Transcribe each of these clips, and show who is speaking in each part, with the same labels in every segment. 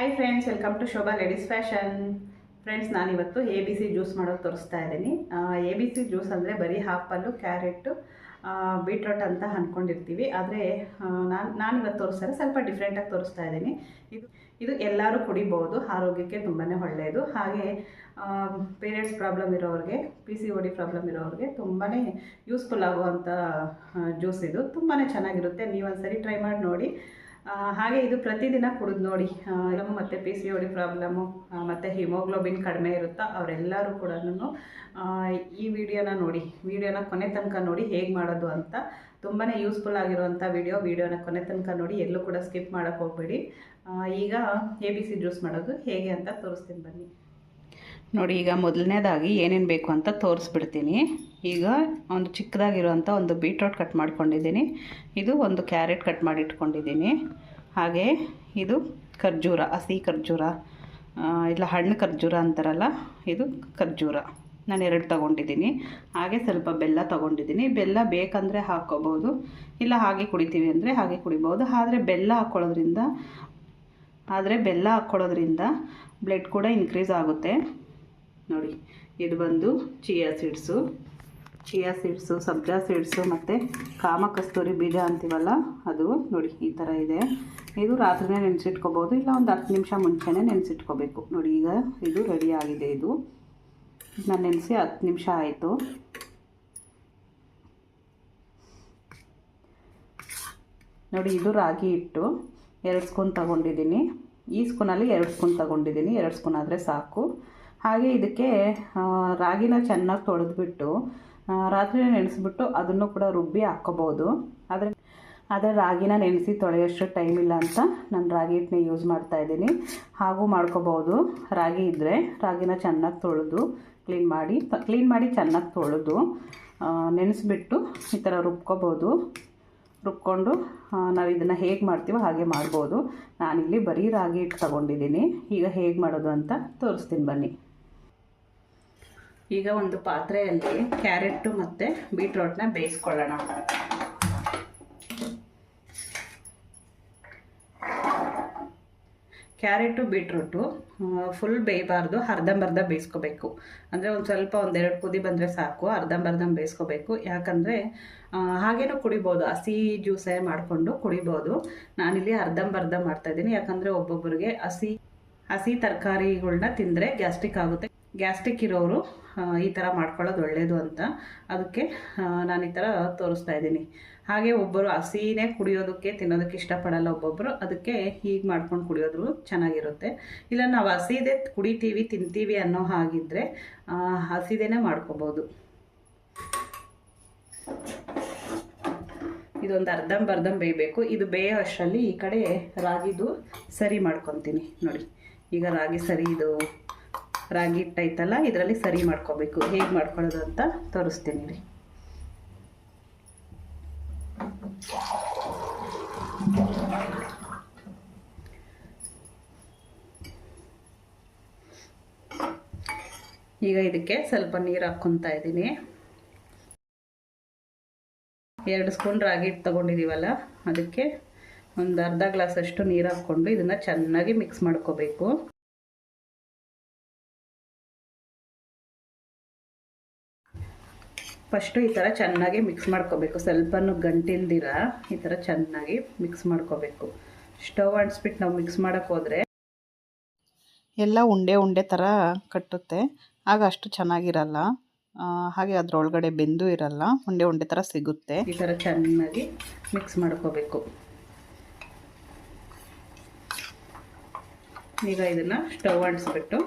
Speaker 1: Hi friends welcome to Shobha ladies fashion friends ನಾನಿವತ್ತು A B C juice ಮಾಡೋದು ತೋರಿಸ್ತಾ ಇದ್ದೀನಿ. ಎ ಬಿ ಸಿ ಜ್ಯೂಸ್ ಅಂದರೆ ಬರೀ ಹಾಪಲ್ಲು ಕ್ಯಾರೆಟು ಬೀಟ್ರೋಟ್ ಅಂತ ಅಂದ್ಕೊಂಡಿರ್ತೀವಿ ಆದರೆ ನಾನು, ನಾನಿವತ್ತು ತೋರಿಸ್ತಾರೆ, ಸ್ವಲ್ಪ ಡಿಫ್ರೆಂಟಾಗಿ ತೋರಿಸ್ತಾ ಇದ್ದೀನಿ. ಇದು ಇದು ಎಲ್ಲರೂ ಕುಡಿಬೋದು, ಆರೋಗ್ಯಕ್ಕೆ ತುಂಬಾ ಒಳ್ಳೆಯದು ಹಾಗೆ ಪೀರಿಯಡ್ಸ್ ಪ್ರಾಬ್ಲಮ್ ಇರೋರಿಗೆ P C O D problem ಇರೋರಿಗೆ ತುಂಬಾ ಯೂಸ್ಫುಲ್ ಆಗುವಂಥ ಜ್ಯೂಸ್ ಇದು. ತುಂಬಾ ಚೆನ್ನಾಗಿರುತ್ತೆ. ನೀವು ಒಂದ್ಸರಿ ಟ್ರೈ ಮಾಡಿ ನೋಡಿ. ಹಾಗೆ ಇದು ಪ್ರತಿದಿನ ಕುಡಿದು ನೋಡಿ. ಮತ್ತು P C O D problem ಮತ್ತು ಹಿಮೋಗ್ಲೋಬಿನ್ ಕಡಿಮೆ ಇರುತ್ತಾ, ಅವರೆಲ್ಲರೂ ಕೂಡ ಈ ವಿಡಿಯೋನ ನೋಡಿ. ವಿಡಿಯೋನ ಕೊನೆ ತನಕ ನೋಡಿ ಹೇಗೆ ಮಾಡೋದು ಅಂತ. ತುಂಬಾ ಯೂಸ್ಫುಲ್ ಆಗಿರುವಂಥ ವಿಡಿಯೋ ವಿಡಿಯೋನ ಕೊನೆ ತನಕ ನೋಡಿ, ಎಲ್ಲೂ ಕೂಡ ಸ್ಕಿಪ್ ಮಾಡೋಕ್ಕೆ ಹೋಗಬೇಡಿ. ಈಗ ಎ ಬಿ ಸಿ ಜ್ಯೂಸ್ ಮಾಡೋದು ಹೇಗೆ ಅಂತ ತೋರಿಸ್ತೀನಿ ಬನ್ನಿ. ನೋಡಿ, ಈಗ ಮೊದಲನೇದಾಗಿ ಏನೇನು ಬೇಕು ಅಂತ ತೋರಿಸ್ಬಿಡ್ತೀನಿ. ಈಗ ಒಂದು ಚಿಕ್ಕದಾಗಿರುವಂಥ ಒಂದು ಬೀಟ್ರೋಟ್ ಕಟ್ ಮಾಡ್ಕೊಂಡಿದ್ದೀನಿ. ಇದು ಒಂದು ಕ್ಯಾರೆಟ್ ಕಟ್ ಮಾಡಿ ಇಟ್ಕೊಂಡಿದ್ದೀನಿ. ಹಾಗೆ ಇದು ಖರ್ಜೂರ, ಹಸಿ ಖರ್ಜೂರ ಇಲ್ಲ ಹಣ್ಣು ಖರ್ಜೂರ ಅಂತಾರಲ್ಲ, ಇದು ಖರ್ಜೂರ. ನಾನು ಎರಡು ತೊಗೊಂಡಿದ್ದೀನಿ. ಹಾಗೆ ಸ್ವಲ್ಪ ಬೆಲ್ಲ ತೊಗೊಂಡಿದ್ದೀನಿ. ಬೆಲ್ಲ ಬೇಕಂದರೆ ಹಾಕ್ಕೋಬೋದು, ಇಲ್ಲ ಹಾಗೆ ಕುಡಿತೀವಿ ಅಂದರೆ ಹಾಗೆ ಕುಡಿಬೋದು. ಆದರೆ ಬೆಲ್ಲ ಹಾಕ್ಕೊಳ್ಳೋದ್ರಿಂದ ಆದರೆ ಬೆಲ್ಲ ಹಾಕ್ಕೊಳ್ಳೋದ್ರಿಂದ ಬ್ಲಡ್ ಕೂಡ ಇನ್ಕ್ರೀಸ್ ಆಗುತ್ತೆ. ನೋಡಿ, ಇದು ಬಂದು chia seeds. Chia seeds, sabja seeds ಮತ್ತು ಕಾಮಕಸ್ತೂರಿ ಬೀಜ ಅಂತೀವಲ್ಲ, ಅದು ನೋಡಿ ಈ ಥರ ಇದೆ. ಇದು ರಾತ್ರಿನೇ ನೆನೆಸಿಟ್ಕೋಬೋದು, ಇಲ್ಲ ಒಂದು ಹತ್ತು ನಿಮಿಷ ಮುಂಚೆನೇ ನೆನೆಸಿಟ್ಕೋಬೇಕು. ನೋಡಿ, ಈಗ ಇದು ರೆಡಿ ಆಗಿದೆ ಇದು. ನಾನು ನೆನೆಸಿ ಹತ್ತು ನಿಮಿಷ ಆಯಿತು. ನೋಡಿ, ಇದು ರಾಗಿ ಹಿಟ್ಟು. ಎರಡು ಸ್ಪೂನ್ ತಗೊಂಡಿದ್ದೀನಿ. ಈ ಸ್ಪೂನಲ್ಲಿ ಎರಡು ಸ್ಪೂನ್ ತಗೊಂಡಿದ್ದೀನಿ. ಎರಡು ಸ್ಪೂನ್ ಆದರೆ ಸಾಕು. ಹಾಗೆ ಇದಕ್ಕೆ ರಾಗಿನ ಚೆನ್ನಾಗಿ ತೊಳೆದ್ಬಿಟ್ಟು ರಾತ್ರಿ ನೆನೆಸ್ಬಿಟ್ಟು ಅದನ್ನು ಕೂಡ ರುಬ್ಬಿ ಹಾಕ್ಕೋಬೋದು. ಆದರೆ ಆದರೆ ರಾಗಿನ ನೆನೆಸಿ ತೊಳೆಯೋಷ್ಟು ಟೈಮ್ ಇಲ್ಲ ಅಂತ ನಾನು ರಾಗಿ ಹಿಟ್ಟನ್ನ ಯೂಸ್ ಮಾಡ್ತಾ ಇದ್ದೀನಿ. ಹಾಗೂ ಮಾಡ್ಕೋಬೋದು. ರಾಗಿ ಇದ್ದರೆ ರಾಗಿನ ಚೆನ್ನಾಗಿ ತೊಳೆದು ಕ್ಲೀನ್ ಮಾಡಿ ಕ್ಲೀನ್ ಮಾಡಿ ಚೆನ್ನಾಗಿ ತೊಳೆದು ನೆನೆಸ್ಬಿಟ್ಟು ಈ ಥರ ರುಬ್ಕೋಬೋದು. ರುಬ್ಕೊಂಡು ನಾವು ಇದನ್ನು ಹೇಗೆ ಮಾಡ್ತೀವೋ ಹಾಗೆ ಮಾಡ್ಬೋದು. ನಾನಿಲ್ಲಿ ಬರೀ ರಾಗಿ ಹಿಟ್ಟು ತಗೊಂಡಿದ್ದೀನಿ. ಈಗ ಹೇಗೆ ಮಾಡೋದು ಅಂತ ತೋರಿಸ್ತೀನಿ ಬನ್ನಿ. ಈಗ ಒಂದು ಪಾತ್ರೆಯಲ್ಲಿ ಕ್ಯಾರೆಟು ಮತ್ತು ಬೀಟ್ರೋಟ್ನ ಬೇಯಿಸ್ಕೊಳ್ಳೋಣ. ಕ್ಯಾರೆಟು ಬೀಟ್ರೂಟು ಫುಲ್ ಬೇಯಬಾರ್ದು, ಅರ್ಧಂಬರ್ಧ ಬೇಯಿಸ್ಕೋಬೇಕು. ಅಂದರೆ ಒಂದು ಸ್ವಲ್ಪ ಒಂದೆರಡು ಕುದಿ ಬಂದರೆ ಸಾಕು, ಅರ್ಧಂಬರ್ಧ ಬೇಯಿಸ್ಕೋಬೇಕು. ಯಾಕಂದರೆ ಹಾಗೇನೂ ಕುಡಿಬೋದು, ಹಸಿ ಜ್ಯೂಸೇ ಮಾಡಿಕೊಂಡು ಕುಡಿಬೋದು. ನಾನಿಲ್ಲಿ ಅರ್ಧಂಬರ್ಧ ಮಾಡ್ತಾಯಿದ್ದೀನಿ ಯಾಕಂದರೆ ಒಬ್ಬೊಬ್ಬರಿಗೆ ಹಸಿ ಹಸಿ ತರಕಾರಿಗಳ್ನ ತಿಂದರೆ ಗ್ಯಾಸ್ಟ್ರಿಕ್ ಆಗುತ್ತೆ. ಗ್ಯಾಸ್ಟ್ರಿಕ್ ಇರೋರು ಈ ಥರ ಮಾಡ್ಕೊಳ್ಳೋದು ಒಳ್ಳೆಯದು ಅಂತ ಅದಕ್ಕೆ ನಾನು ಈ ಥರ ತೋರಿಸ್ತಾ ಇದ್ದೀನಿ. ಹಾಗೆ ಒಬ್ಬರು ಹಸಿನೇ ಕುಡಿಯೋದಕ್ಕೆ ತಿನ್ನೋದಕ್ಕೆ ಇಷ್ಟಪಡಲ್ಲ ಒಬ್ಬೊಬ್ಬರು ಅದಕ್ಕೆ ಹೀಗೆ ಮಾಡ್ಕೊಂಡು ಕುಡಿಯೋದ್ರು ಚೆನ್ನಾಗಿರುತ್ತೆ. ಇಲ್ಲ, ನಾವು ಹಸಿದೇ ಕುಡಿತೀವಿ, ತಿಂತೀವಿ ಅನ್ನೋ ಹಾಗಿದ್ದರೆ ಹಸಿದೇನೆ ಮಾಡ್ಕೋಬೋದು. ಇದೊಂದು ಅರ್ಧಂಬರ್ಧಂ ಬೇಯಬೇಕು. ಇದು ಬೇಯೋ ಅಷ್ಟರಲ್ಲಿ ಈ ಕಡೆ ರಾಗಿದು ಸರಿ ಮಾಡ್ಕೊತೀನಿ. ನೋಡಿ, ಈಗ ರಾಗಿ ಸರಿ ಇದು ರಾಗಿ ಹಿಟ್ಟೈತಲ್ಲ, ಇದರಲ್ಲಿ ಸರಿ ಮಾಡ್ಕೋಬೇಕು. ಹೇಗೆ ಮಾಡ್ಕೊಳ್ಳೋದು ಅಂತ ತೋರಿಸ್ತೀನಿ ರೀ. ಈಗ ಇದಕ್ಕೆ ಸ್ವಲ್ಪ ನೀರು ಹಾಕ್ಕೊತಾ ಇದ್ದೀನಿ. ಎರಡು ಸ್ಪೂನ್ ರಾಗಿ ಹಿಟ್ಟು ತೊಗೊಂಡಿದ್ದೀವಲ್ಲ ಅದಕ್ಕೆ ಒಂದು ಅರ್ಧ ಗ್ಲಾಸಷ್ಟು ನೀರು ಹಾಕ್ಕೊಂಡು ಇದನ್ನು ಚೆನ್ನಾಗಿ ಮಿಕ್ಸ್ ಮಾಡ್ಕೋಬೇಕು. ಫಸ್ಟು ಈ ಥರ ಚೆನ್ನಾಗಿ ಮಿಕ್ಸ್ ಮಾಡ್ಕೋಬೇಕು. ಸ್ವಲ್ಪನೂ ಗಂಟಿಲ್ದಿರ ಈ ಥರ ಚೆನ್ನಾಗಿ ಮಿಕ್ಸ್ ಮಾಡ್ಕೋಬೇಕು. ಸ್ಟವ್ ಅಂಟಿಸ್ಬಿಟ್ಟು ನಾವು ಮಿಕ್ಸ್ ಮಾಡೋಕ್ಕೆ ಹೋದರೆ ಎಲ್ಲ ಉಂಡೆ ಉಂಡೆ ಥರ ಕಟ್ಟುತ್ತೆ. ಆಗ ಅಷ್ಟು ಚೆನ್ನಾಗಿರಲ್ಲ. ಹಾಗೆ ಅದರೊಳಗಡೆ ಬೆಂದು ಇರಲ್ಲ. ಉಂಡೆ ಉಂಡೆ ಥರ ಸಿಗುತ್ತೆ. ಈ ಥರ ಚೆನ್ನಾಗಿ ಮಿಕ್ಸ್ ಮಾಡ್ಕೋಬೇಕು. ಈಗ ಇದನ್ನು ಸ್ಟವ್ ಅಂಟಿಸ್ಬಿಟ್ಟು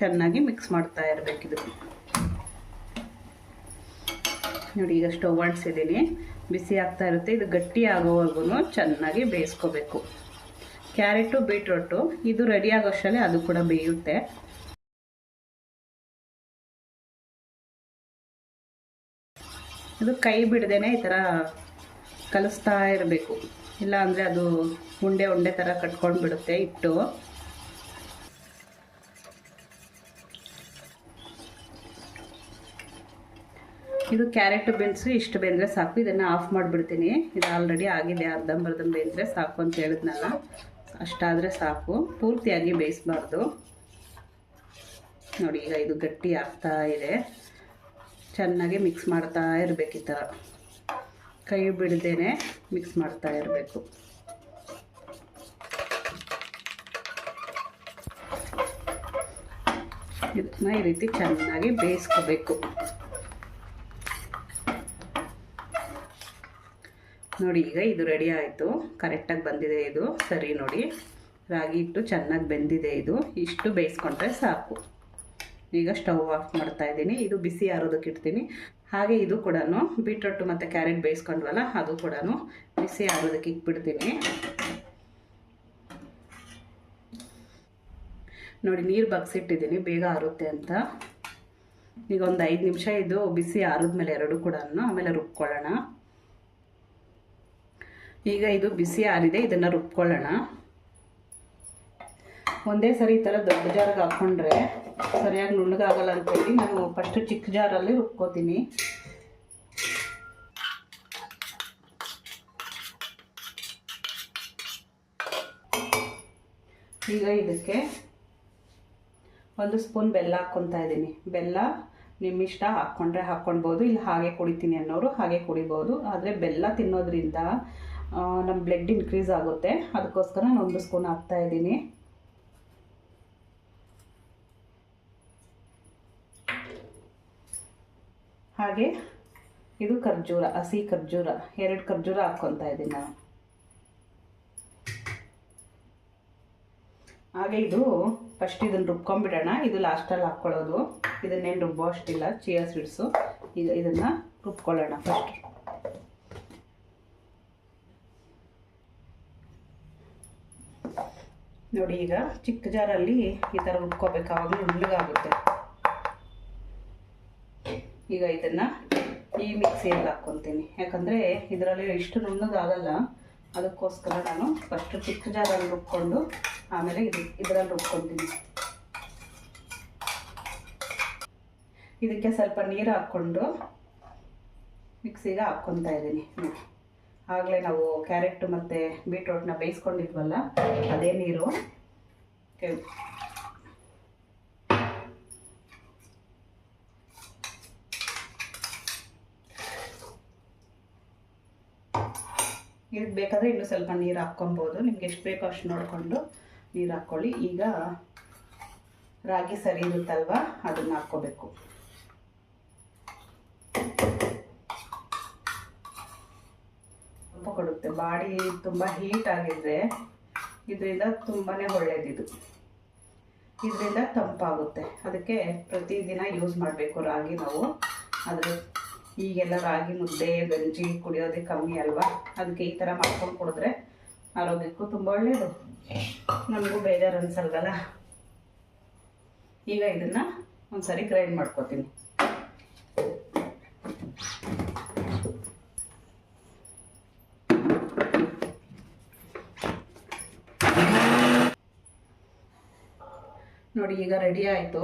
Speaker 1: ಚೆನ್ನಾಗಿ ಮಿಕ್ಸ್ ಮಾಡ್ತಾ ಇರಬೇಕಿದು ನೋಡಿ, ಈಗ ಸ್ಟವ್ ಅಂಟಿಸಿದ್ದೀನಿ ಬಿಸಿ ಆಗ್ತಾ ಇರುತ್ತೆ. ಇದು ಗಟ್ಟಿ ಆಗೋವರೆಗೂ ಚೆನ್ನಾಗಿ ಬೇಯಿಸ್ಕೋಬೇಕು. ಕ್ಯಾರೆಟು, ಬೀಟ್ರೋಟು, ಇದು ರೆಡಿ ಆಗೋಷ್ಟರಲ್ಲಿ ಅದು ಕೂಡ ಬೇಯುತ್ತೆ. ಇದು ಕೈ ಬಿಡದೇನೆ ಈ ಥರ ಕಲಿಸ್ತಾ ಇರಬೇಕು. ಇಲ್ಲ ಅಂದರೆ ಅದು ಉಂಡೆ ಉಂಡೆ ಥರ ಕಟ್ಕೊಂಡು ಬಿಡುತ್ತೆ ಹಿಟ್ಟು. ಇದು ಕ್ಯಾರೆಟ್ ಬೆನ್ಸು, ಇಷ್ಟು ಬೆಂದರೆ ಸಾಕು. ಇದನ್ನು ಆಫ್ ಮಾಡಿಬಿಡ್ತೀನಿ. ಇದು ಆಲ್ರೆಡಿ ಆಗಿದೆ ಅರ್ಧಂಬರ್ಧಂ ಬೆಂದರೆ ಸಾಕು ಅಂತ ಹೇಳಿದ್ನಲ್ಲ. ಅಷ್ಟಾದರೆ ಸಾಕು. ಪೂರ್ತಿಯಾಗಿ ಬೇಯಿಸ್ಬಾರ್ದು. ನೋಡಿ, ಈಗ ಇದು ಗಟ್ಟಿ ಆಗ್ತಾ ಇದೆ. ಚೆನ್ನಾಗಿ ಮಿಕ್ಸ್ ಮಾಡ್ತಾ ಇರಬೇಕು ಈ ಥರ. ಕೈ ಬಿಡದೇನೆ ಮಿಕ್ಸ್ ಮಾಡ್ತಾ ಇರಬೇಕು. ಇದನ್ನ ಈ ರೀತಿ ಚೆನ್ನಾಗಿ ಬೇಯಿಸ್ಕೋಬೇಕು. ನೋಡಿ, ಈಗ ಇದು ರೆಡಿ ಆಯಿತು. ಕರೆಕ್ಟಾಗಿ ಬಂದಿದೆ ಇದು. ಸರಿ ನೋಡಿ. ರಾಗಿ ಹಿಟ್ಟು ಚೆನ್ನಾಗಿ ಬೆಂದಿದೆ ಇದು. ಇಷ್ಟು ಬೇಯಿಸ್ಕೊಂಡ್ರೆ ಸಾಕು. ಈಗ ಸ್ಟವ್ ಆಫ್ ಮಾಡ್ತಾ ಇದ್ದೀನಿ. ಇದು ಬಿಸಿ ಆರೋದಕ್ಕೆ ಇಡ್ತೀನಿ. ಹಾಗೆ ಇದು ಕೂಡ ಬೀಟ್ರೊಟ್ಟು ಮತ್ತು ಕ್ಯಾರೆಟ್ ಬೇಯಿಸ್ಕೊಂಡ್ವಲ್ಲ, ಅದು ಕೂಡ ಬಿಸಿ ಆರೋದಕ್ಕೆ ಇಕ್ಬಿಡ್ತೀನಿ ನೋಡಿ, ನೀರು ಬಗ್ಸಿಟ್ಟಿದ್ದೀನಿ. ಬೇಗ ಆರುತ್ತೆ ಅಂತ. ಈಗ ಒಂದು ಐದು ನಿಮಿಷ ಇದು ಬಿಸಿ ಆರಿದ್ಮೇಲೆ ಎರಡು ಕೂಡ ಆಮೇಲೆ ರುಬ್ಕೊಳ್ಳೋಣ. ಈಗ ಇದು ಬಿಸಿ ಆರಿದೆ ಇದನ್ನು ರುಬ್ಕೊಳ್ಳೋಣ. ಒಂದೇ ಸರಿ ಈ ಥರ ದೊಡ್ಡ ಜಾರಿಗೆ ಹಾಕ್ಕೊಂಡ್ರೆ ಸರಿಯಾಗಿ ನುಣ್ಣಗಾಗಲ್ಲ ಅಂತೇಳಿ ನಾನು ಫಸ್ಟು ಚಿಕ್ಕ ಜಾರಲ್ಲಿ ರುಬ್ಕೋತೀನಿ. ಈಗ ಇದಕ್ಕೆ ಒಂದು ಸ್ಪೂನ್ ಬೆಲ್ಲ ಹಾಕ್ಕೊತಾ ಇದ್ದೀನಿ. ಬೆಲ್ಲ ನಿಮ್ಮಿಷ್ಟ ಹಾಕ್ಕೊಂಡ್ರೆ ಹಾಕ್ಕೊಳ್ಬೋದು ಇಲ್ಲ ಹಾಗೆ ಕುಡಿತೀನಿ ಅನ್ನೋರು ಹಾಗೆ ಕುಡಿಬೋದು. ಆದರೆ ಬೆಲ್ಲ ತಿನ್ನೋದ್ರಿಂದ ನಮ್ಮ ಬ್ಲಡ್ ಇನ್ಕ್ರೀಸ್ ಆಗುತ್ತೆ. ಅದಕ್ಕೋಸ್ಕರ ನಾನು ಒಂದು ಸ್ಪೂನ್ ಹಾಕ್ತಾ ಇದ್ದೀನಿ. ಹಾಗೆ ಇದು ಖರ್ಜೂರ, ಹಸಿ ಖರ್ಜೂರ. ಎರಡು ಖರ್ಜೂರ ಹಾಕ್ಕೊತಾ ಇದ್ದೀನಿ ನಾನು. ಹಾಗೆ ಇದು ಫಸ್ಟ್ ಇದನ್ನು ರುಬ್ಕೊಂಡ್ಬಿಡೋಣ. ಇದು ಲಾಸ್ಟಲ್ಲಿ ಹಾಕ್ಕೊಳ್ಳೋದು. ಇದನ್ನೇನು ರುಬ್ಬೋ ಅಷ್ಟಿಲ್ಲ. ಚಿಯಾ ಸ್ವೀಟ್ಸು ಈಗ ಇದನ್ನು ರುಬ್ಕೊಳ್ಳೋಣ ಫಸ್ಟ್ ನೋಡಿ ಈಗ ಚಿಕ್ಕ ಜಾರಲ್ಲಿ ಈ ಥರ ರುಬ್ಕೋಬೇಕು ಆವಾಗಲೂ ನುಣ್ಣಗಾಗುತ್ತೆ ಈಗ ಇದನ್ನು ಈ ಮಿಕ್ಸಿಯಲ್ಲಿ ಹಾಕ್ಕೊತೀನಿ. ಯಾಕಂದರೆ ಇದರಲ್ಲಿ ಇಷ್ಟು ನುಣ್ಣಗಾಗಲ್ಲ, ಅದಕ್ಕೋಸ್ಕರ ನಾನು ಫಸ್ಟ್ ಚಿಕ್ಕ ಜಾರಲ್ಲಿ ರುಬ್ಕೊಂಡು ಆಮೇಲೆ ಇದು, ಇದರಲ್ಲಿ ರುಬ್ಕೊತೀನಿ. ಇದಕ್ಕೆ ಸ್ವಲ್ಪ ನೀರು ಹಾಕ್ಕೊಂಡು ಮಿಕ್ಸಿಗೆ ಹಾಕ್ಕೊತಾ ಇದ್ದೀನಿ. ಆಗಲೇ ನಾವು ಕ್ಯಾರೆಟ್ ಮತ್ತು ಬೀಟ್ರೋಟ್ನ ಬೇಯಿಸ್ಕೊಂಡಿದ್ವಲ್ಲ, ಅದೇ ನೀರು. ಇದಕ್ಕೆ ಬೇಕಾದರೆ ಇನ್ನೂ ಸ್ವಲ್ಪ ನೀರು ಹಾಕ್ಕೊಬೋದು. ನಿಮ್ಗೆ ಎಷ್ಟು ಬೇಕೋ ಅಷ್ಟು ನೋಡಿಕೊಂಡು ನೀರು ಹಾಕ್ಕೊಳ್ಳಿ. ಈಗ ರಾಗಿ ಸರಿ ಇರುತ್ತಲ್ವ, ಅದನ್ನು ಹಾಕ್ಕೋಬೇಕು. ತಂಪು ಕೊಡುತ್ತೆ ಬಾಡಿ ತುಂಬ ಹೀಟ್ ಆಗಿದ್ರೆ ಇದರಿಂದ ತುಂಬಾ ಒಳ್ಳೆಯದಿದು ಇದರಿಂದ ತಂಪಾಗುತ್ತೆ. ಅದಕ್ಕೆ ಪ್ರತಿದಿನ ಯೂಸ್ ಮಾಡಬೇಕು ರಾಗಿ ನಾವು. ಅದರ ಈಗೆಲ್ಲ ರಾಗಿ ಮುದ್ದೆ, ಗಂಜಿ ಕುಡಿಯೋದೇ ಕಮ್ಮಿ ಅಲ್ವಾ? ಅದಕ್ಕೆ ಈ ಥರ ಮಾಡ್ಕೊಂಡು ಕುಡಿದ್ರೆ ಆರೋಗ್ಯಕ್ಕೂ ತುಂಬ ಒಳ್ಳೆಯದು ನಮಗೂ ಬೇಜಾರು ಅನ್ಸಲ್ವಲ್ಲ? ಈಗ ಇದನ್ನು ಒಂದ್ಸರಿ ಗ್ರೈಂಡ್ ಮಾಡ್ಕೋತೀನಿ. ನೋಡಿ, ಈಗ ರೆಡಿ ಆಯಿತು.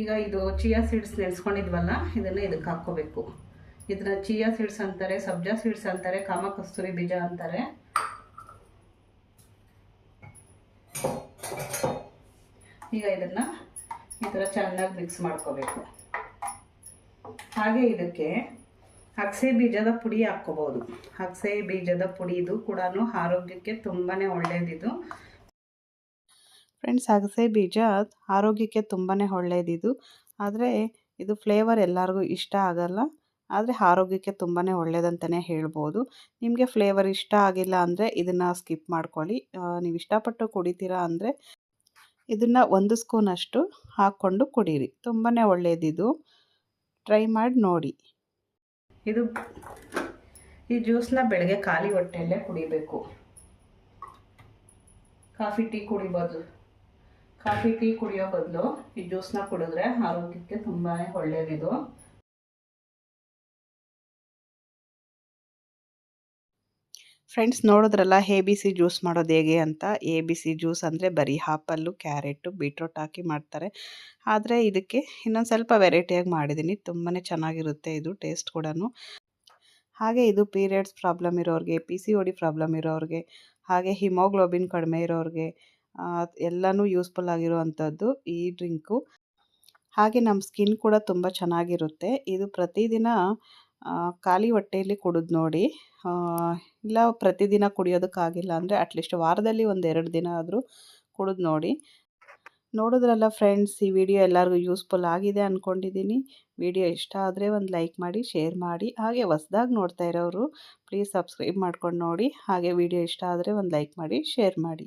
Speaker 1: ಈಗ ಇದು ಚಿಯಾ ಸೀಡ್ಸ್ ನೆನೆಸ್ಕೊಂಡಿದ್ವಲ್ಲ ಇದನ್ನು ಇದಕ್ಕೆ ಹಾಕ್ಕೋಬೇಕು. ಇದನ್ನ ಚಿಯಾ ಸೀಡ್ಸ್ ಅಂತಾರೆ, ಸಬ್ಜಾ ಸೀಡ್ಸ್ ಅಂತಾರೆ, ಕಾಮ ಕಸ್ತೂರಿ ಬೀಜ ಅಂತಾರೆ. ಈಗ ಇದನ್ನ ಈ ಥರ ಚೆನ್ನಾಗಿ ಮಿಕ್ಸ್ ಮಾಡ್ಕೋಬೇಕು. ಹಾಗೆ ಇದಕ್ಕೆ ಅಗಸೆ ಬೀಜದ ಪುಡಿ ಹಾಕ್ಕೋಬೋದು. ಅಗಸೆ ಬೀಜದ ಪುಡಿ ಇದು ಕೂಡ ಆರೋಗ್ಯಕ್ಕೆ ತುಂಬಾ ಒಳ್ಳೆಯದಿದು ಫ್ರೆಂಡ್ಸ್, ಅಗಸೆ ಬೀಜ ಆರೋಗ್ಯಕ್ಕೆ ತುಂಬಾ ಒಳ್ಳೆಯದಿದು ಆದರೆ ಇದು ಫ್ಲೇವರ್ ಎಲ್ಲರಿಗೂ ಇಷ್ಟ ಆಗಲ್ಲ. ಆದರೆ ಆರೋಗ್ಯಕ್ಕೆ ತುಂಬಾ ಒಳ್ಳೆಯದಂತಲೇ ಹೇಳ್ಬೋದು. ನಿಮಗೆ ಫ್ಲೇವರ್ ಇಷ್ಟ ಆಗಿಲ್ಲ ಅಂದರೆ ಇದನ್ನು ಸ್ಕಿಪ್ ಮಾಡ್ಕೊಳ್ಳಿ. ನೀವು ಇಷ್ಟಪಟ್ಟು ಕುಡಿತೀರಾ ಅಂದರೆ ಇದನ್ನು ಒಂದು ಸ್ಪೂನಷ್ಟು ಹಾಕ್ಕೊಂಡು ಕುಡೀರಿ. ತುಂಬಾ ಒಳ್ಳೆಯದಿದು ಟ್ರೈ ಮಾಡಿ ನೋಡಿ. ಇದು, ಈ ಜ್ಯೂಸನ್ನ ಬೆಳಗ್ಗೆ ಖಾಲಿ ಹೊಟ್ಟೆಯಲ್ಲೇ ಕುಡಿಬೇಕು. ಕಾಫಿ, ಟೀ ಕುಡಿಬೋದು. ಕಾಫಿ, ಟೀ ಕುಡಿಯೋ ಬದಲು ಈ ಜ್ಯೂಸ್ನ ಕುಡಿದ್ರೆ ಆರೋಗ್ಯಕ್ಕೆ ತುಂಬಾ ಒಳ್ಳೆಯದಿದು ಫ್ರೆಂಡ್ಸ್ ನೋಡಿದ್ರಲ್ಲ ಎ ಬಿ ಸಿ ಜ್ಯೂಸ್ ಮಾಡೋದು ಹೇಗೆ ಅಂತ ಎ ಬಿ ಸಿ ಜ್ಯೂಸ್ ಅಂದರೆ ಬರೀ ಹಾಪಲ್ಲು ಕ್ಯಾರೆಟು ಬೀಟ್ರೋಟ್ ಹಾಕಿ ಮಾಡ್ತಾರೆ. ಆದರೆ ಇದಕ್ಕೆ ಇನ್ನೊಂದು ಸ್ವಲ್ಪ ವೆರೈಟಿಯಾಗಿ ಮಾಡಿದ್ದೀನಿ ತುಂಬಾ ಚೆನ್ನಾಗಿರುತ್ತೆ ಇದು ಟೇಸ್ಟ್ ಕೂಡ ಹಾಗೆ ಇದು ಪೀರಿಯಡ್ಸ್ ಪ್ರಾಬ್ಲಮ್ ಇರೋರಿಗೆ P C O D problem ಇರೋರಿಗೆ, ಹಾಗೆ ಹಿಮೋಗ್ಲೋಬಿನ್ ಕಡಿಮೆ ಇರೋರಿಗೆ ಎಲ್ಲನೂ ಯೂಸ್ಫುಲ್ ಆಗಿರುವಂಥದ್ದು ಈ ಡ್ರಿಂಕು ಹಾಗೆ ನಮ್ಮ ಸ್ಕಿನ್ ಕೂಡ ತುಂಬ ಚೆನ್ನಾಗಿರುತ್ತೆ. ಇದು ಪ್ರತಿದಿನ ಖಾಲಿ ಹೊಟ್ಟೆಯಲ್ಲಿ ಕುಡಿದು ನೋಡಿ ಇಲ್ಲ ಪ್ರತಿದಿನ ಕುಡಿಯೋದಕ್ಕಾಗಿಲ್ಲ ಅಂದರೆ ಅಟ್ಲೀಸ್ಟ್ ವಾರದಲ್ಲಿ ಒಂದು ಎರಡು ದಿನ ಆದರೂ ಕುಡಿದು ನೋಡಿ. ನೋಡಿದ್ರಲ್ಲ ಫ್ರೆಂಡ್ಸ್ ಈ ವಿಡಿಯೋ ಎಲ್ಲರಿಗೂ ಯೂಸ್ಫುಲ್ ಆಗಿದೆ ಅಂದ್ಕೊಂಡಿದ್ದೀನಿ ವಿಡಿಯೋ ಇಷ್ಟ ಆದರೆ ಒಂದು ಲೈಕ್ ಮಾಡಿ ಶೇರ್ ಮಾಡಿ, ಹಾಗೆ ಹೊಸ್ದಾಗಿ ನೋಡ್ತಾ ಇರೋರು ಪ್ಲೀಸ್ ಸಬ್ಸ್ಕ್ರೈಬ್ ಮಾಡ್ಕೊಂಡು ನೋಡಿ. ಹಾಗೆ ವಿಡಿಯೋ ಇಷ್ಟ ಆದರೆ ಒಂದು ಲೈಕ್ ಮಾಡಿ ಶೇರ್ ಮಾಡಿ.